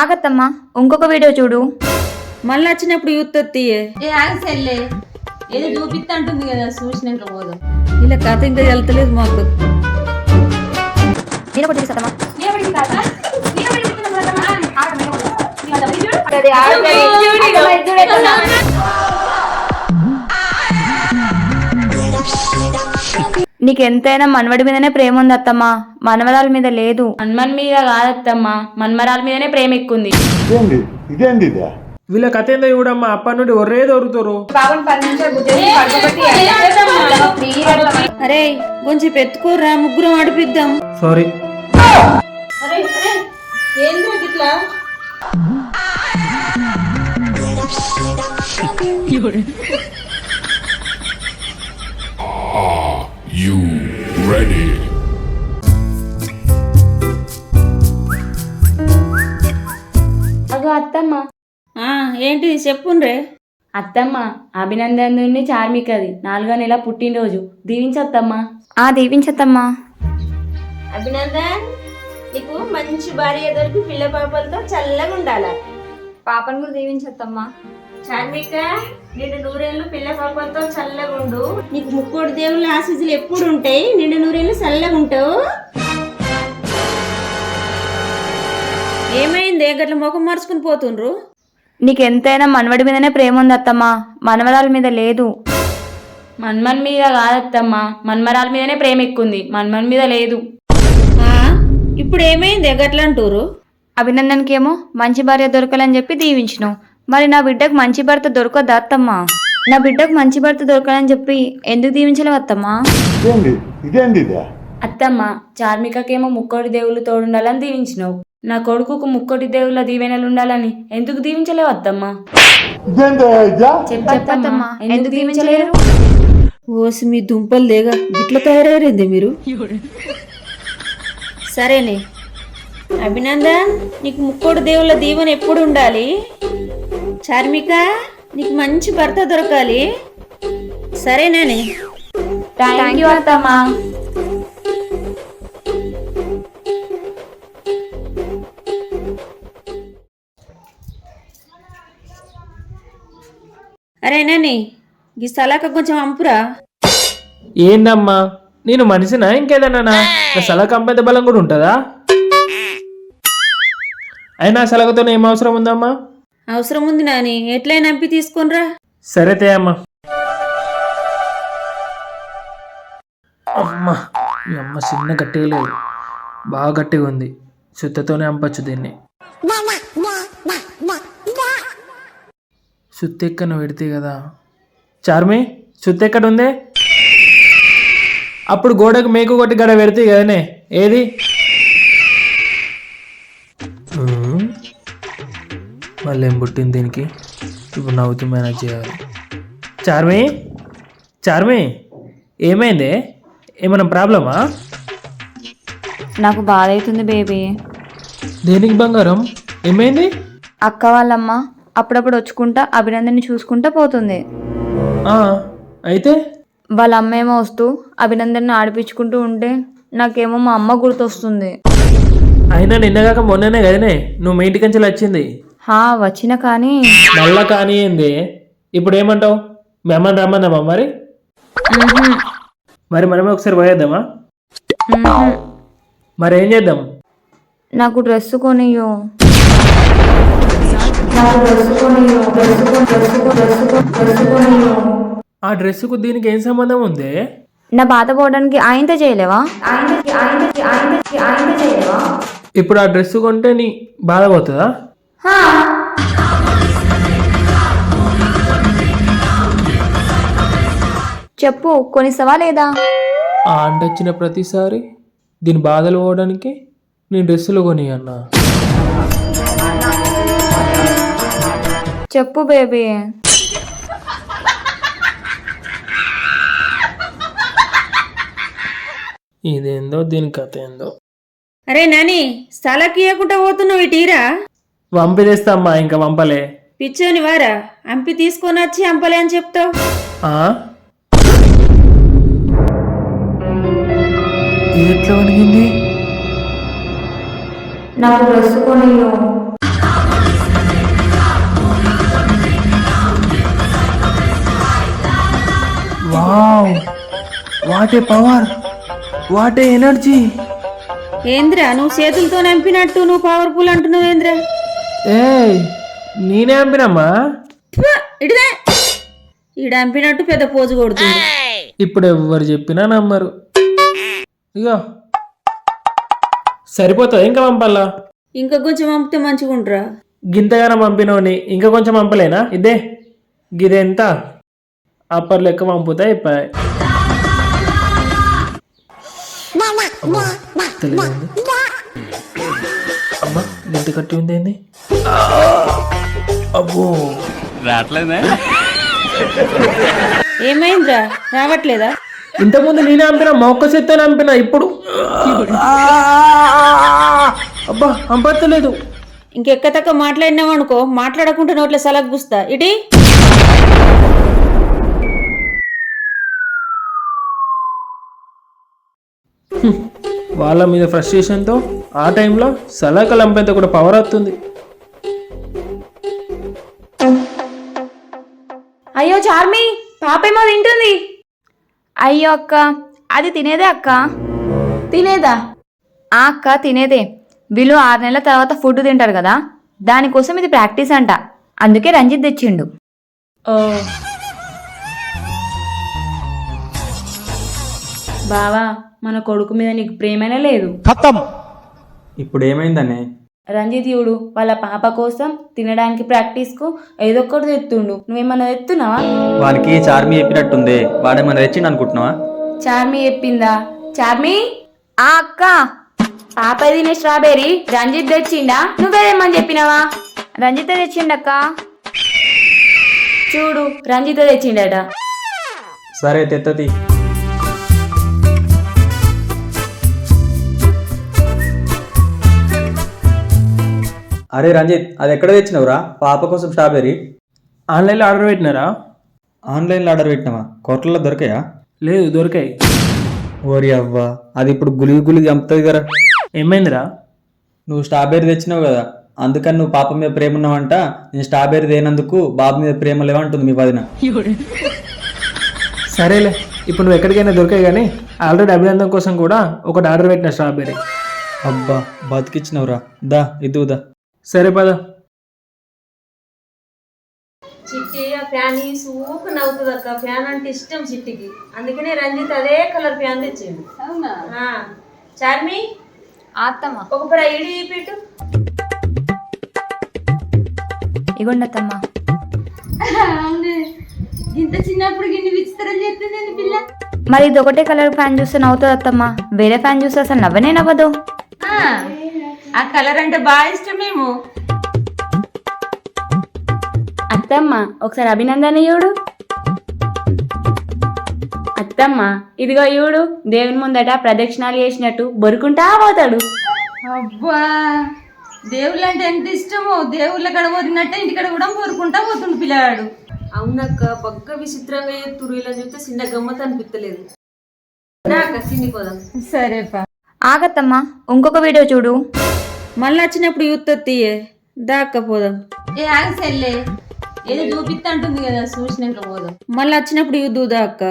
ఆగత్తమ్మా ఇంకొక వీడియో చూడు. మళ్ళీ వచ్చినప్పుడు యూత్ వత్తియే ఏ ఆగసెల్లే ఏదో చూపిస్తా అంటుంది కదా చూసినాక పోదాం. ఇలా కథ ఇంకా వెళ్తలేదు మాకు. నేను ఒకటి తీసేద్దామా? నీకు ఎంతైనా మనవడి మీదనే ప్రేమ ఉంది అత్తమ్మా మనవరాల మీద లేదు. హనుమాన్ మీద కాదత్తమ్మా. మన్మరాల మీదనే ప్రేమ ఎక్కుంది ఇదేంది? ఇదేంది ఇదే? వీళ్ళ కథ ఏందో చూడమ్మా. అప్పటి నుండి ఒర్రే దొరుకుతారు అరే కొంచెం పెట్టుకోర్రా ముగ్గురం ఆడిపిద్దాం. సారీ. You ready? అగో అత్తమ్మ. ఆ ఏంటిది చెప్పుండ్రే? అత్తమ్మ అభినందనుని చార్మికది నాలుగో నెల పుట్టినరోజు. దీవించత్తమ్మా. ఆ దీవించత్తమ్మా. అభినందన్ నీకు మంచి భార్య దొరికి పిల్ల పాపలతో చల్లగా ఉండాల పాపను కూడా దీవించత్తమ్మా. చార్మిక నిండు నూరేళ్ళు పిల్ల పాపలతో చల్లగా ఉండు. నీకు ముక్కోటి దేవుళ్ళ ఆశీస్సులు ఎప్పుడు ఉంటాయి? నిండు నూరేళ్ళు చల్లగా ఉంటావు. ఏమైంది? గట్ల ముఖం మార్చుకుని పోతుండ్రు. నీకు ఎంతైనా మనవడి మీదనే ప్రేమ ఉంది అత్తమ్మా. మనవరాల మీద లేదు. మన్మన్ మీద కాదత్తమ్మా. మన్మరాల మీదనే ప్రేమ ఎక్కుంది మన్మన్ మీద లేదు. ఆ, ఇప్పుడు ఏమైంది? గట్ల అంటూరు అభినందన్కి ఏమో మంచి భార్య దొరకాలని చెప్పి దీవించినావు. మరి నా బిడ్డకు మంచి భర్త దొరకద్దా అత్తమ్మా. నా బిడ్డకు మంచి భర్త దొరకాలని చెప్పి ఎందుకు దీవించలేవు అత్తమ్మా? ఇదేంది ఇదేంది ఇదే? అత్తమ్మ చార్మికకేమో ముక్కోటి దేవుళ్ళు తోడుండాలని దీవించినావు. నా కొడుకుకు ముక్కోటి దేవుళ్ళ దీవెనలు ఉండాలని ఎందుకు దీవించలేవు అత్తమ్మ? ఇదేంది ఇదే చెప్పత్తమ్మా ఎందుకు దీవించలేరు? ఓసి మీ దుంపలు దేగా గిట్ల తయారైంది మీరు? సరేనే. అభినందన్ నీకు ముక్కోడు దేవుళ్ళ దీవెన ఎప్పుడు ఉండాలి? చార్మిక నీకు మంచి భర్త దొరకాలి. సరేనానే థ్యాంక్ యూ అత్తమ్మా. అరే నాని ఈ సలాక కొంచెం అంపురా. ఏందమ్మా? నేను మనిషినా ఇంకేదన్నా నా సలహా కంపెనీ బలం కూడా ఉంటుందా? అయినా సలహతో ఏం అవసరం ఉందమ్మా? అవసరం ఉంది నాని. ఎట్లయినా అంపి తీసుకొనిరా. సరే అమ్మా అమ్మా ఈ అమ్మ చిన్న గట్టిగా లేదు. బాగా గట్టిగా ఉంది. సుత్తతోనే అంపచ్చు దీన్ని. సుత్తెక్కన పెడితే కదా? చార్మి సుత్తెక్కడ ఉందే? అప్పుడు గోడకు మేకు కొట్టి గడ పెడితే కదనే? ఏది? మళ్ళీ ఏం పుట్టింది దీనికి? ఇప్పుడు నవ్వుతూ మేనేజ్ చేయాలి. చార్మి? చార్మి? ఏమైంది? ఏమైనా ప్రాబ్లమా? నాకు బాధ అవుతుంది బేబీ. దేనికి బంగారం? ఏమైంది? అక్క వాళ్ళమ్మ అప్పుడప్పుడు వచ్చుకుంటా అభినందన్ని చూసుకుంటా పోతుంది. అయితే? వాళ్ళ అమ్మ ఏమో వస్తూ అభినందన్ని ఆడిపించుకుంటూ ఉంటే నాకేమో మా అమ్మ గుర్తొస్తుంది. అయినా నిన్నగాక మొన్ననే కదనే నువ్వు మీ ఇంటికి నుంచి వచ్చింది హా వచ్చిన కానీ. మళ్ళా కానీ ఏంది? ఇప్పుడు ఏమంటావు మీ అమ్మని రమ్మన్నామా మరి? మరి మనమే ఒకసారి పోయేద్దామా. మరి ఏం చేద్దాం? నాకు డ్రెస్ కొనియో నాకు డ్రెస్ కొనియో డ్రెస్ కొని డ్రెస్ కొని డ్రెస్ కొని డ్రెస్ కొనియో ఆ డ్రెస్సుకు దీనికి ఏం సంబంధం ఉంది? నా బాధ పోవడానికి ఆయనతో చేయలేవా? ఇప్పుడు ఆ డ్రెస్ కొంటే నీ బాధ పోతుందా. చెప్పు కొనిస్తావా లేదా ఆ అంట వచ్చిన ప్రతిసారి దీని బాధలు పోవడానికి నేను డ్రెస్సులు కొని అన్నా. చెప్పు బేబీ. ఇదేందో దీని కథ ఏందో. అరే నాని స్థలకి ఇవ్వకుండా పోతున్నావు ఇటీరా వంపి పంపిదేస్తామ్మా ఇంకా పంపలే పిచ్చోని వారా అంపి తీసుకొని వచ్చి అంపలే అని చెప్తావు. ఆ? Wow! What a power what a energy ఏంద్ర నువ్వు చేతులతో నంపినట్టు నువ్వు పవర్ఫుల్ అంటున్నావు ఏంద్రా ఏ నేనే అంపినమ్మా? ఫు, ఇటుదే ఈడ అంపినట్టు పెద్ద పోజు కొడుతుంది. ఇప్పుడు ఎవరు చెప్పినా నమ్మరు. ఇగో. సరిపోతుంది ఇంకా పంపాలా? ఇంకా కొంచెం పంపితే మంచిగా ఉంటారా గింతగానం పంపినవని ఇంకా కొంచెం పంపలేనా? ఇదే. గిదెంత? అప్పర్ లెక్క పంపుతా అయిపోయాయి తెలియదండి గింత కట్టి ఉంది ఏంది? అబ్బో. ఏమైందిరా? రావట్లేదా? ఇంతకుముందు నేనే అంపిన మొక్క చెత్త అంపిన ఇప్పుడు? అబ్బా అంపత్తలేదు ఇంకెక్కతక్క మాట్లాడినావు అనుకో మాట్లాడకుండా నోట్ల సలగ్ పుస్తా ఇటీ. వాళ్ళ మీద ఫ్రస్ట్రేషన్తో ఆ టైంలో సలాక లంపేంత కూడా పవర్ వస్తుంది. అయ్యో చార్మి పాపేమో తింటుంది. అయ్యో అక్క అది తినేదే అక్క? తినేదా? ఆ అక్క తినేదే. వీళ్ళు ఆరు నెలల తర్వాత ఫుడ్ తింటారు కదా దానికోసం ఇది ప్రాక్టీస్ అంట. అందుకే రంజిత్ తెచ్చిండు. ఓ. బావా మన కొడుకు మీద నీకు ప్రేమనే లేదు? ఇప్పుడు ఏమైందనే రంజిత్ యుడు వాళ్ళ పాప కోసం తినడానికి ప్రాక్టీస్కు ఏదో ఒకటి తెత్తుండు. నువ్వేమన్నా తెత్తున్నావా? వానికి చార్మి చెప్పినట్టుంది. వాడేమన్నా తెచ్చిండు అనుకుంటున్నావా చార్మి చెప్పిందా? చార్మి? ఆ అక్క! పాప తినే స్ట్రాబెర్రీ రంజిత్ తెచ్చిండా? నువ్వేదేమని చెప్పినావా? రంజిత్ తెచ్చిండక్క. చూడు రంజిత్ తెచ్చిండట. సరే తెత్తది అరే రంజిత్ అది ఎక్కడ తెచ్చినవురా? పాప కోసం స్ట్రాబెర్రీ. ఆన్లైన్లో ఆర్డర్ పెట్టినారా? ఆన్లైన్లో ఆర్డర్ పెట్టినావా? కొట్లలో దొరికాయా? లేదు దొరికాయి. ఓరి అవ్వా అది ఇప్పుడు గులిగి గులిగి చంపుతుంది కదా. ఏమైందిరా? నువ్వు స్ట్రాబెర్రీ తెచ్చినావు కదా అందుకని నువ్వు పాప మీద ప్రేమ ఉన్నావంట. నేను స్ట్రాబెర్రీ తేనందుకు బాబు మీద ప్రేమ లేవంటుంది మీ వదిన. సరేలే ఇప్పుడు నువ్వు ఎక్కడికైనా దొరికాయి కానీ ఆల్రెడీ అభినందన కోసం కూడా ఒకటి ఆర్డర్ పెట్టిన స్ట్రాబెర్రీ. అబ్బా బతికిచ్చినవురా. దా ఇద్దుదా సరే పద. చిట్టి ఆ ఫ్యాన్ ఈ సూపు నవ్వుతుంది అక్క. ఫ్యాన్ అంటే ఇష్టం చిట్టికి. అందుకనే రంజిత్ అదే కలర్ ఫ్యాన్ తెచ్చిండు. అవునా? చార్మి? అత్తమ్మ ఒక పొర ఇడి పెట్టు ఇగోండి అత్తమ్మ. ఇంత చిన్నప్పుడు గిన్ని విచిత్రం చేస్తుంది పిల్ల? మరి ఇది ఒకటే కలర్ ఫ్యాన్ చూస్తే నవ్వుతుంది అత్తమ్మ. వేరే ఫ్యాన్ చూస్తే అసలు నవ్వనే నవ్వదు. ఆ. కలర్ అంటే బాగా ఇష్టమేమో అత్తమ్మ ఒకసారి అభినందన చూడు. అత్తమ్మ ఇదిగో చూడు దేవుని ముందట ప్రదక్షిణాలు చేసినట్టు బొరుకుంటా పోతాడు. అబ్బా దేవుళ్ళు అంటే ఎంత ఇష్టమో. దేవుళ్ళ కడ పోతున్నట్టే ఇంటికడ కూడా కోరుకుంటా పోతుండు పిల్లగాడు అవునక్క బగ్గ విచిత్రంగా ఎత్తురు ఇలా చూస్తే చిన్న గమ్మత్ అనిపించలేదు నాక సిన్నిపోదాం సరేపా. ఆగత్తమ్మ ఇంకొక వీడియో చూడు. మళ్ళీ వచ్చినప్పుడు యూత్ తీయే. దాక్కపోదాం ఏ ఆగ సెల్లే. ఏదో చూపిస్తా అంటుంది కదా చూసినాక పోదాం. మళ్ళీ వచ్చినప్పుడు యూత్ దాక్క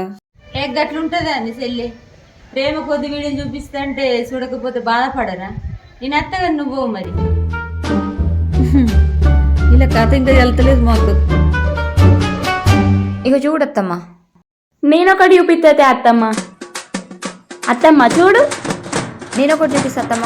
ఏ గట్లుంటదా అండి సెల్లే? ప్రేమ కొద్ది వీడియో చూపిస్తా అంటే చూడకపోతే బాధపడరా? నేను అత్తగా నువ్వు మరి. ఇలా కథ ఇంకా వెళ్తలేదు మాకు. ఇక చూడత్తమ్మ. నేనొకటి చూపిస్తే అత్తమ్మ. అత్తమ్మ చూడు. ఒకటి నేనొకటి చూపిస్తా అత్తమ్మ.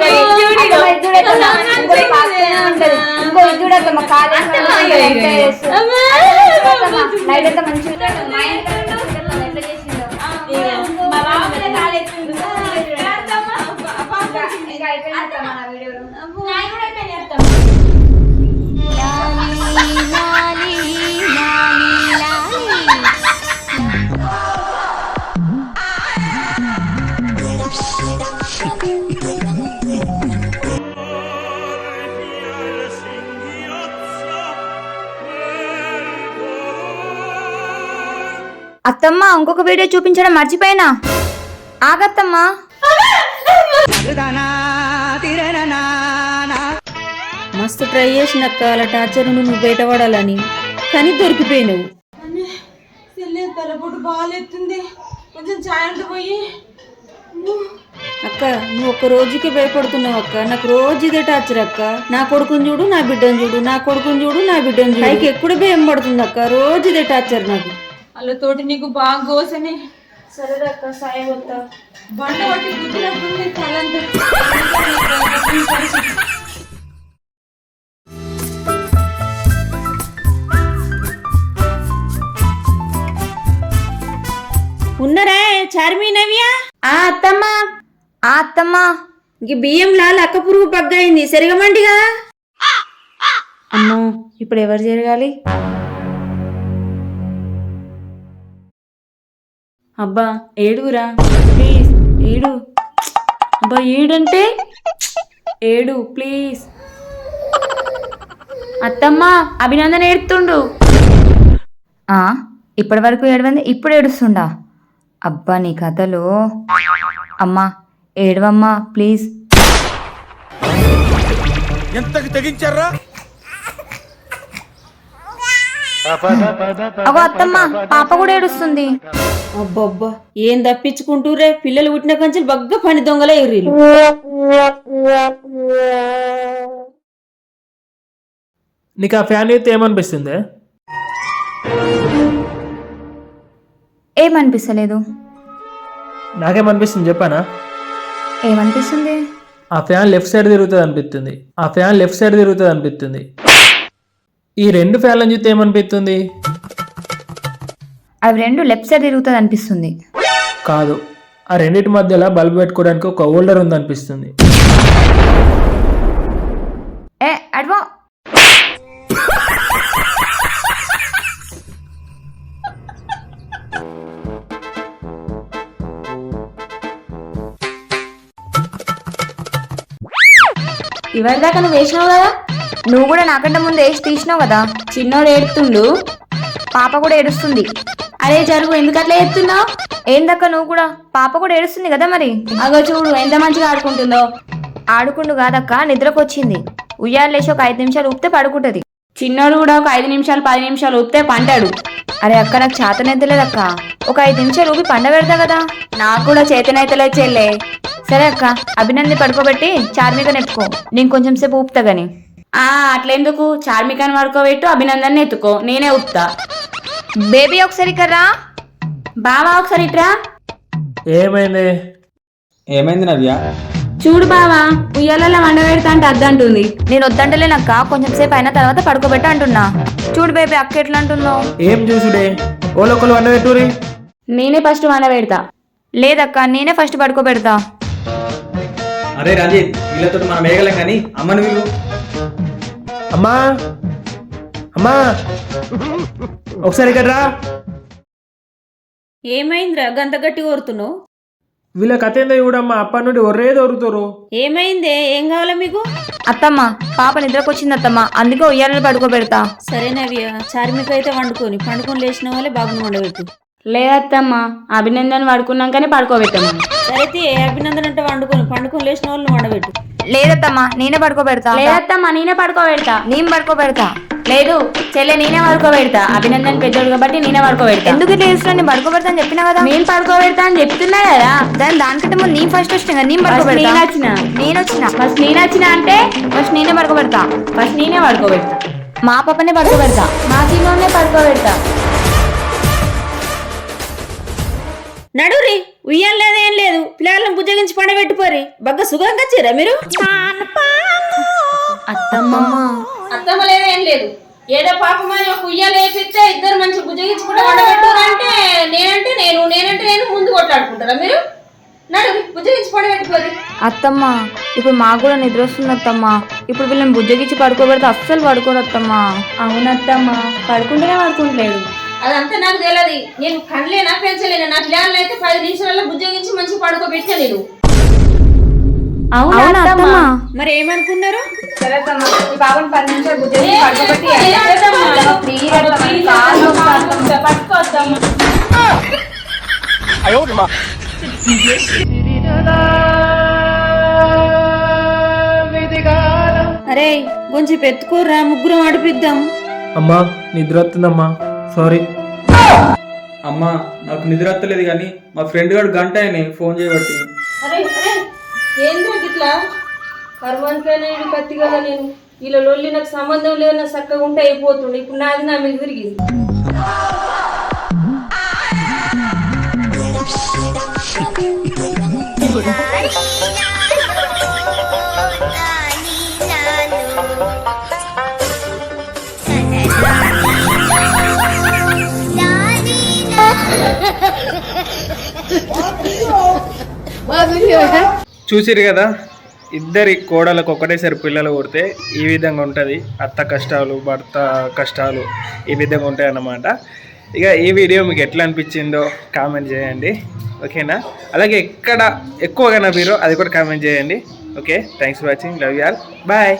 చూడు, ఎంత మంచిగా అత్తమ్మ ఇంకొక వీడియో చూపించడం మర్చిపోయినా. ఆగత్తమ్మా. మస్తు ట్రై చేసినక్క అలా టార్చర్ నుండి నువ్వు బయటపడాలని. కానీ దొరికిపోయినావు. తలపోటు బాగాలెత్తుంది కొంచెం పోయి. అక్క నువ్వు ఒక్క రోజుకి భయపడుతున్నావు అక్క. నాకు రోజు ఇదే టార్చర్ అక్క. నా కొడుకుని చూడు నా బిడ్డను చూడు నా కొడుకుని చూడు నా బిడ్డను చూడు. పైకి ఎప్పుడు భయం పడుతుంది అక్క? రోజు ఇదే టార్చర్ నాకు. వాళ్ళతోటి నీకు బాగా గోసని. అక్క సాయం వస్తా. బండ తలంతా. ఉన్నరా చార్మి నవ్య? ఆ అత్తమ్మా. ఆ అత్తమ్మా. ఇంక బియ్యంలా లక్క పురుగు పగ్గయింది సరిగమండి కదా. అమ్మో ఇప్పుడు ఎవరు జరగాలి? అబ్బా ఏడుగురా? ప్లీజ్ ఏడు. అబ్బా ఏడంటే? ఏడు ప్లీజ్. అత్తమ్మ అభినందన ఏడుతుండు. ఆ, ఇప్పటి వరకు ఏడవంది ఇప్పుడు ఏడుస్తుండా? అబ్బా నీ కథలో. అమ్మా ఏడవమ్మా ప్లీజ్. అగో అత్తమ్మ పాప కూడా ఏడుస్తుంది. అబ్బబ్బా ఏం తప్పించుకుంటూరే పిల్లలు పుట్టిన కంచెలు బగ్గ పని దొంగలే ఎర్రీలు నీకు ఆ ఫ్యాన్ అయితే ఏమనిపిస్తుంది? ఏమనిపిస్తలేదు? నాకేమనిపిస్తుంది చెప్పానా? ఏమనిపిస్తుంది? ఆ ఫ్యాన్ లెఫ్ట్ సైడ్ తిరుగుతుంది అనిపిస్తుంది. ఆ ఫ్యాన్ లెఫ్ట్ సైడ్ తిరుగుతుంది అనిపిస్తుంది. ఈ రెండు ఫ్యాన్లను చూస్తే ఏమనిపిస్తుంది? అవి రెండు లెఫ్ట్ సైడ్ తిరుగుతుంది అనిపిస్తుంది. కాదు ఆ రెండింటి మధ్యలో బల్బ్ పెట్టుకోవడానికి ఒక హోల్డర్ ఉంది అనిపిస్తుంది ఏ అడ్వో ఇవరిదాకా నువ్వు వేసినావు కదా? నువ్వు కూడా నాకంటే ముందు వేసి తీసినావు కదా? చిన్నోడు ఏడుతుండు. పాప కూడా ఏడుస్తుంది. అరే జరుగు ఎందుకు అట్లా ఏడుతున్నావు ఏందక్క నువ్వు కూడా? పాప కూడా ఏడుస్తుంది కదా మరి? అగో చూడు ఎంత మంచిగా ఆడుకుంటుందో. ఆడుకుండు కాదక్క నిద్రకు వచ్చింది ఉయ్యాలు లేచి ఒక ఐదు నిమిషాలు ఊపితే పడుకుంటది. చిన్నోడు కూడా ఒక ఐదు నిమిషాలు పది నిమిషాలు ఊపితే పంటాడు. అరే అక్క నాకు చేతనైతలేదు అక్క ఒక ఐదు నిమిషాలు ఊపి పండ పెడతా కదా? నాకు కూడా చేతనైతలేదు చెల్లే. సరే అక్క అభినంది పడుకోబెట్టి చార్మిక నెట్టుకో నేను కొంచెం సేపు ఊపుతా గాని. ఆ అట్లెందుకు? చార్మికని పడుకోబెట్టు అభినందన్ ఎత్తుకో. నేనే ఊపుతా. బేబీ ఒకసారి కర్రా బావా ఒకసారి ఇట్రా ఏమైంది? ఏమైంది నవ్య? చూడు బావా ఉయ్యాలలో వండ పెడతా అంటే అద్దంటుంది నేను వద్దంటలేనక్క కొంచెం సేపు అయిన తర్వాత పడుకోబెట్ట అంటున్నా. చూడు బేబీ అక్క ఎట్లా అంటున్నావు? ఏం చూసుడే? ఓలోకలు వండ పెట్టురి నేనే ఫస్ట్ వండ పెడతా. లేదక్క నేనే ఫస్ట్ పడుకోబెడతా. అరే రంజిత్ వీళ్ళతో మనం వేయగలం కానీ అమ్మను వీళ్ళు. అమ్మా అమ్మా! ఒకసారి ఇక్కడ రా. ఏమైందిరా? గంత గట్టి కోరుతున్నావు వీళ్ళ కథ ఏందో చూడమ్మా. అప్పటి నుండి ఒర్రే దొరుకుతారు. ఏమైందే? ఏం కావాలా మీకు? అత్తమ్మ పాప నిద్రకొచ్చింది అత్తమ్మ. అందుకే ఉయ్యాలలో పడుకోబెడతా. సరే నవ్య చార్మిక అయితే వండుకొని పండుకొని లేచిన వాళ్ళే బాగుని వండబెట్టు. లేదత్తమ్మ అభినందన్ పడుకున్నాకనే పడుకోబెట్టాము సరైతే ఏ అభినందన అంటే వండుకొని పండుకొని లేచిన వాళ్ళని వండబెట్టు. లేదత్తమ్మ నేనే పడుకోబెడతా. లేదత్తమ్మ నేనే పడుకోబెడతా. నేను పడుకోబెడతా. లేదు చెల్లె నేనే పడుకోబెడతా. అభినందన్ పెద్దోడు కాబట్టి నేనే పడుకోబెడతా. ఎందుకు ఇట్లా చేస్తున్నా నేను పడుకోబెడతా అని చెప్పినా కదా. నేను పడుకోబెడతా అని చెప్తున్నా కదా. దాని దానికంటే ముందు నేను ఫస్ట్ వచ్చిన కదా నేను పడుకోబెడతా. నేను వచ్చిన? నేను వచ్చిన. ఫస్ట్ నేను వచ్చిన అంటే? ఫస్ట్ నేనే పడుకోబెడతా. ఫస్ట్ నేనే పడుకోబెడతా. మా పాపనే పడుకోబెడతా. మా చిన్నోనే పడుకోబెడతా. నడురి ఉయ్యాల లేదు ఏం లేదు. పిల్లలను బుజ్జగించి పండబెట్టుకోరి. బగ్గ సుఖంగా వచ్చారా మీరు? అత్తమ్మ అత్తమ్మ లేదు ఏం లేదు. ఏదో పాపమని ఒక ఉయ్యాలు వేపిస్తే ఇద్దరు మంచి బుజ్జగించుకుంటే వండబెట్టారంటే నేనంటే నేను నేనంటే నేను ముందు కొట్లాడుకుంటారా మీరు? బుజ్జగించి అత్తమ్మ ఇప్పుడు మాకు కూడా నిద్ర వస్తుంది అత్తమ్మ. ఇప్పుడు వీళ్ళని బుజ్జగిచ్చి పడుకోబెడితే అస్సలు పడుకోరు అత్తమ్మ. అవునత్తమ్మ పడుకుంటేనే పడుకుంటలేడు. అదంతా నాకు తెలియదు నేను కనలేనా పెంచలేనా? నా పిల్లలు అయితే పది నిమిషాలలో బుజ్జగించి మంచి పడుకోబెట్టా నేను. మరి ఏమనుకున్నారు? అరే కొంచెం పెట్టుకోర్రా ముగ్గురం ఆడిపిద్దాం. అమ్మా నిద్ర వస్తుందమ్మా. సారీ. అమ్మా నాకు నిద్ర వస్తలేదు కానీ మా ఫ్రెండ్ గారు గంట అయినాయి ఫోన్ చేయబట్టి. అరే అరే ఏంద్రా ఇట్లా? కర్మానికైనా ఇది కత్తి కదా నేను. ఇలా లొల్లి నాకు సంబంధం లేదు నా చక్కగా ఉంటే అయిపోతుండే. ఇప్పుడు నాది నా మీద తిరిగింది. చూసిరు? కదా ఇద్దరి కోడలకు ఒకటేసారి పిల్లలు కొడితే ఈ విధంగా ఉంటుంది. అత్త కష్టాలు భర్త కష్టాలు ఈ విధంగా ఉంటాయి అన్నమాట ఇక ఈ వీడియో మీకు ఎట్లా అనిపించిందో కామెంట్ చేయండి. ఓకేనా? అలాగే ఎక్కడ ఎక్కువగా నవ్విరో అది కూడా కామెంట్ చేయండి. Okay? Thanks for watching. Love you all. Bye.